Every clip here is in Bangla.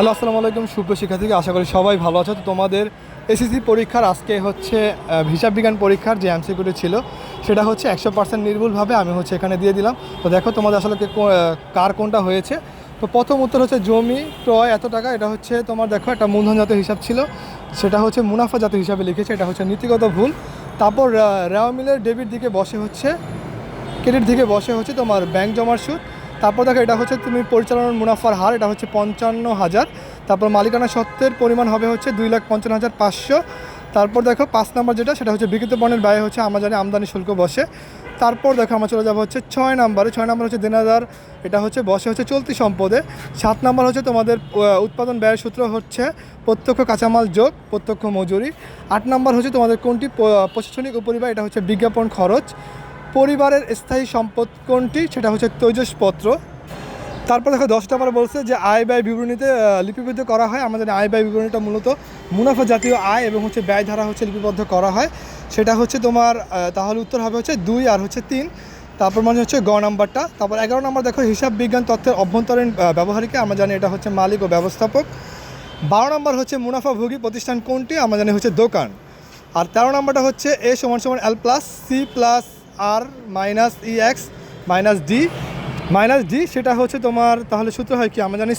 হ্যালো, আসসালামু আলাইকুম। সুপ্র শিক্ষার্থী আশা করি সবাই ভালো আছো। তো তোমাদের এসএসসি পরীক্ষার আজকে হচ্ছে হিসাব বিজ্ঞান পরীক্ষার যে এমসিকিউটি ছিল, সেটা হচ্ছে একশো পার্সেন্ট নির্ভুলভাবে আমি হচ্ছে এখানে দিয়ে দিলাম। তো দেখো তোমাদের আসলে কার কোনটা হয়েছে। তো প্রথম উত্তর হচ্ছে জমি, ক্রয় এত টাকা। এটা হচ্ছে তোমার দেখো একটা মূলধন জাতীয় হিসাব ছিল। সেটা হচ্ছে মুনাফা জাতীয় হিসাবে লিখেছে। এটা হচ্ছে নীতিগত ভুল। তারপর রেওয়া মিলের ডেবিট দিকে বসে হচ্ছে ক্রেডিট দিকে বসে হচ্ছে তোমার ব্যাংক জমার সুদ। তারপর দেখো, এটা হচ্ছে তুমি পরিচালনার মুনাফার হার, এটা হচ্ছে পঞ্চান্ন হাজার। তারপর মালিকানা সত্ত্বের পরিমাণ হবে হচ্ছে দুই লাখ পঞ্চান্ন হাজার পাঁচশো। তারপর দেখো, পাঁচ নম্বর যেটা, সেটা হচ্ছে বিকৃত পণ্যের ব্যয় হচ্ছে, আমরা জানি আমদানি শুল্ক বসে। তারপর দেখো, আমরা চলে যাব হচ্ছে ছয় নম্বরে। ছয় নম্বর হচ্ছে দেনাদার, এটা হচ্ছে বসে হচ্ছে চলতি সম্পদে। সাত নম্বর হচ্ছে তোমাদের উৎপাদন ব্যয়ের সূত্র হচ্ছে প্রত্যক্ষ কাঁচামাল যোগ, প্রত্যক্ষ মজুরি। আট নম্বর হচ্ছে তোমাদের কোনটি প্রশাসনিক উপরিবার এটা হচ্ছে বিজ্ঞাপন খরচ। পরিবারের স্থায়ী সম্পদ কোনটি? সেটা হচ্ছে তৈজসপত্র। তারপর দেখো দশ নম্বর বলছে যে আয় ব্যয় বিবরণীতে লিপিবদ্ধ করা হয়। আমাদের আয় ব্যয় বিবরণীটা মূলত মুনাফা জাতীয় আয় এবং হচ্ছে ব্যয় ধারা হচ্ছে লিপিবদ্ধ করা হয়। সেটা হচ্ছে তোমার তাহলে উত্তর হবে হচ্ছে দুই আর হচ্ছে তিন। তারপর মানে হচ্ছে গ নাম্বারটা। তারপর এগারো নম্বর দেখো, হিসাব বিজ্ঞান তথ্যের অভ্যন্তরীণ ব্যবহারিকে। আমরা জানি এটা হচ্ছে মালিক ও ব্যবস্থাপক। বারো নম্বর হচ্ছে মুনাফাভোগী প্রতিষ্ঠান কোনটি? আমরা জানি হচ্ছে দোকান। আর তেরো নম্বরটা হচ্ছে এ সমান সমান L plus C plus R minus E X, minus D. Minus D সেটা হচ্ছে তোমার, তাহলে সূত্র হয় কি? আমরা জানি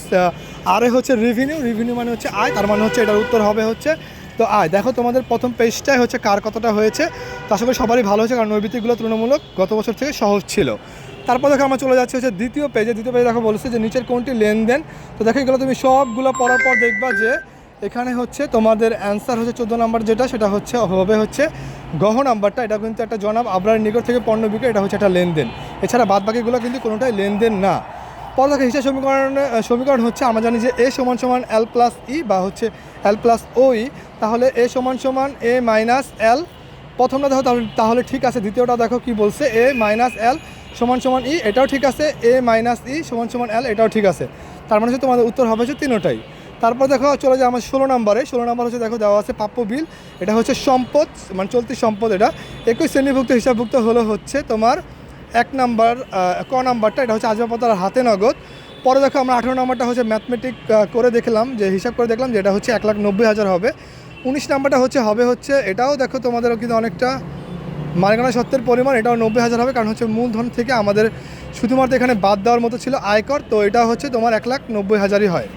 আর হচ্ছে রেভিনিউ রেভিনিউ মানে হচ্ছে আয়, তার মানে হচ্ছে এটার উত্তর হবে হচ্ছে তো আয়। দেখো তোমাদের প্রথম পেজটাই হচ্ছে কার কতটা হয়েছে। তো করি সবারই ভালো হয়েছে, কারণ নৈবিতিকগুলো তুলনামূলক গত বছর থেকে সহজ ছিল। তারপর দেখো আমরা চলে যাচ্ছি হচ্ছে দ্বিতীয় পেজে দ্বিতীয় পেজে দেখো বলেছে যে নিচের কোনটি লেনদেন? তো দেখো এগুলো তুমি সবগুলো পড়ার পর দেখবা যে এখানে হচ্ছে তোমাদের অ্যান্সার হচ্ছে চোদ্দ নাম্বার যেটা, সেটা হচ্ছে, হবে হচ্ছে গহ নাম্বারটা। এটা কিন্তু একটা জনাব আবরার নিকট থেকে পণ্য বিক্রি এটা হচ্ছে একটা লেনদেন। এছাড়া বাদ বাকিগুলো কিন্তু কোনোটাই লেনদেন না। পর দেখো, হিসাব সমীকরণ সমীকরণ হচ্ছে, আমরা জানি যে এ সমান সমান এল প্লাস ই বা হচ্ছে এল প্লাস ও ই। তাহলে এ সমান সমান এ মাইনাস এল। প্রথমটা দেখো, তাহলে তাহলে ঠিক আছে। দ্বিতীয়টা দেখো কি বলছে, এ মাইনাস এল সমান সমান ই, এটাও ঠিক আছে। এ মাইনাস ই সমান সমান এল, এটাও ঠিক আছে। তার মানে হচ্ছে তোমাদের উত্তর হবে হচ্ছে তিনোটাই। তারপর দেখো চলে যায় আমার ষোলো নম্বরে। ষোলো নম্বর হচ্ছে দেখো দেওয়া আছে প্রাপ্য বিল। এটা হচ্ছে সম্পদ মানে চলতি সম্পদ এটা। একই শ্রেণীভুক্ত, হিসাবভুক্ত হলো হচ্ছে তোমার এক নাম্বার ক নাম্বারটা, এটা হচ্ছে আসবাবপত্র হাতে নগদ। পরে দেখো আমরা আঠেরো নম্বরটা হচ্ছে ম্যাথমেটিক করে দেখলাম, যে হিসাব করে দেখলাম যে এটা হচ্ছে এক লাখ নব্বই হাজার হবে। উনিশ নাম্বারটা হচ্ছে, হবে হচ্ছে, এটাও দেখো তোমাদের কিন্তু অনেকটা মালিকানা সত্ত্বের পরিমাণ, এটাও নব্বই হাজার হবে, কারণ হচ্ছে মূলধন থেকে আমাদের শুধুমাত্র এখানে বাদ দেওয়ার মতো ছিল আয়কর, তো এটা হচ্ছে তোমার এক লাখ নব্বই হাজারই হয়।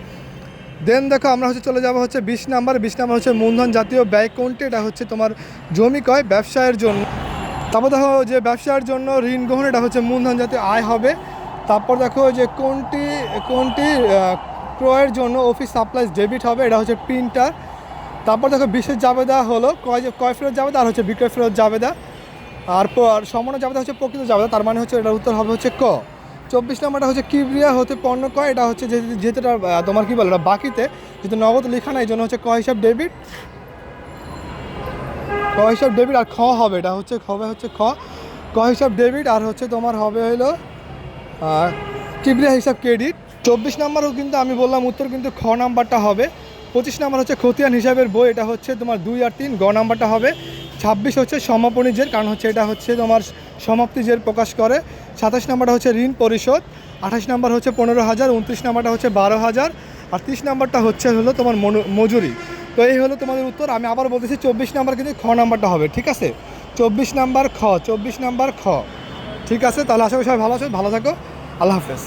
দেন দেখো আমরা হচ্ছে চলে যাব হচ্ছে বিশ নাম্বার। বিশ নাম্বার হচ্ছে মূলধন জাতীয় ব্যয় কোনটি? এটা হচ্ছে তোমার জমি কয় ব্যবসায়ের জন্য। তারপর দেখো যে ব্যবসার জন্য ঋণ গ্রহণ, এটা হচ্ছে মূলধন জাতীয় আয় হবে। তারপর দেখো যে কোনটি কোনটি ক্রয়ের জন্য অফিস সাপ্লাইজ ডেবিট হবে, এটা হচ্ছে প্রিন্টার তারপর দেখো বিশেষ জাবেদা হলো, ক্রয় কয় ফেরত জাবেদা আর হচ্ছে বিক্রয় ফেরত জাবেদা। আর পর সমান জাবেদা হচ্ছে প্রকৃত জাবেদা, তার মানে হচ্ছে এটার উত্তর হবে হচ্ছে ক। চব্বিশ নম্বরটা হচ্ছে কিবরিয়া হতে পণ্য কয়? এটা হচ্ছে যে যেহেতু এটা, আহ, তোমার কী বলে? এটা বাকিতে যেহেতু নগদ লেখা নাই জন্য হচ্ছে ক হিসাব ডেবিট। ক হিসাব ডেবিট আর খ হবে এটা হচ্ছে হবে হচ্ছে খ। ক হিসাব ডেবিট আর হচ্ছে তোমার হবে হলো কিবরিয়া হিসাব ক্রেডিট। চব্বিশ নাম্বারও কিন্তু আমি বললাম উত্তর কিন্তু খ নাম্বারটা হবে। পঁচিশ নাম্বার হচ্ছে খতিয়ান হিসাবের বই এটা হচ্ছে তোমার দুই আর তিন গ নাম্বারটা হবে। ছাব্বিশ হচ্ছে সমাপনী জের কারণ হচ্ছে এটা হচ্ছে তোমার সমাপ্তি জের প্রকাশ করে। সাতাশ নাম্বারটা হচ্ছে ঋণ পরিশোধ, আঠাশ নাম্বার হচ্ছে পনেরো হাজার, উনত্রিশ নাম্বারটা হচ্ছে বারো হাজার, আর তিরিশ নাম্বারটা হচ্ছে হলো তোমার মজুরি। তো এই হলো তোমাদের উত্তর, আমি আবার বলতেছি চব্বিশ নাম্বার কিন্তু খ নাম্বারটা হবে, ঠিক আছে? চব্বিশ নাম্বার খ, চব্বিশ নাম্বার খ। ঠিক আছে, তাহলে আশা করি সবাই ভালো আছে, ভালো থাকো, আল্লাহ হাফেজ।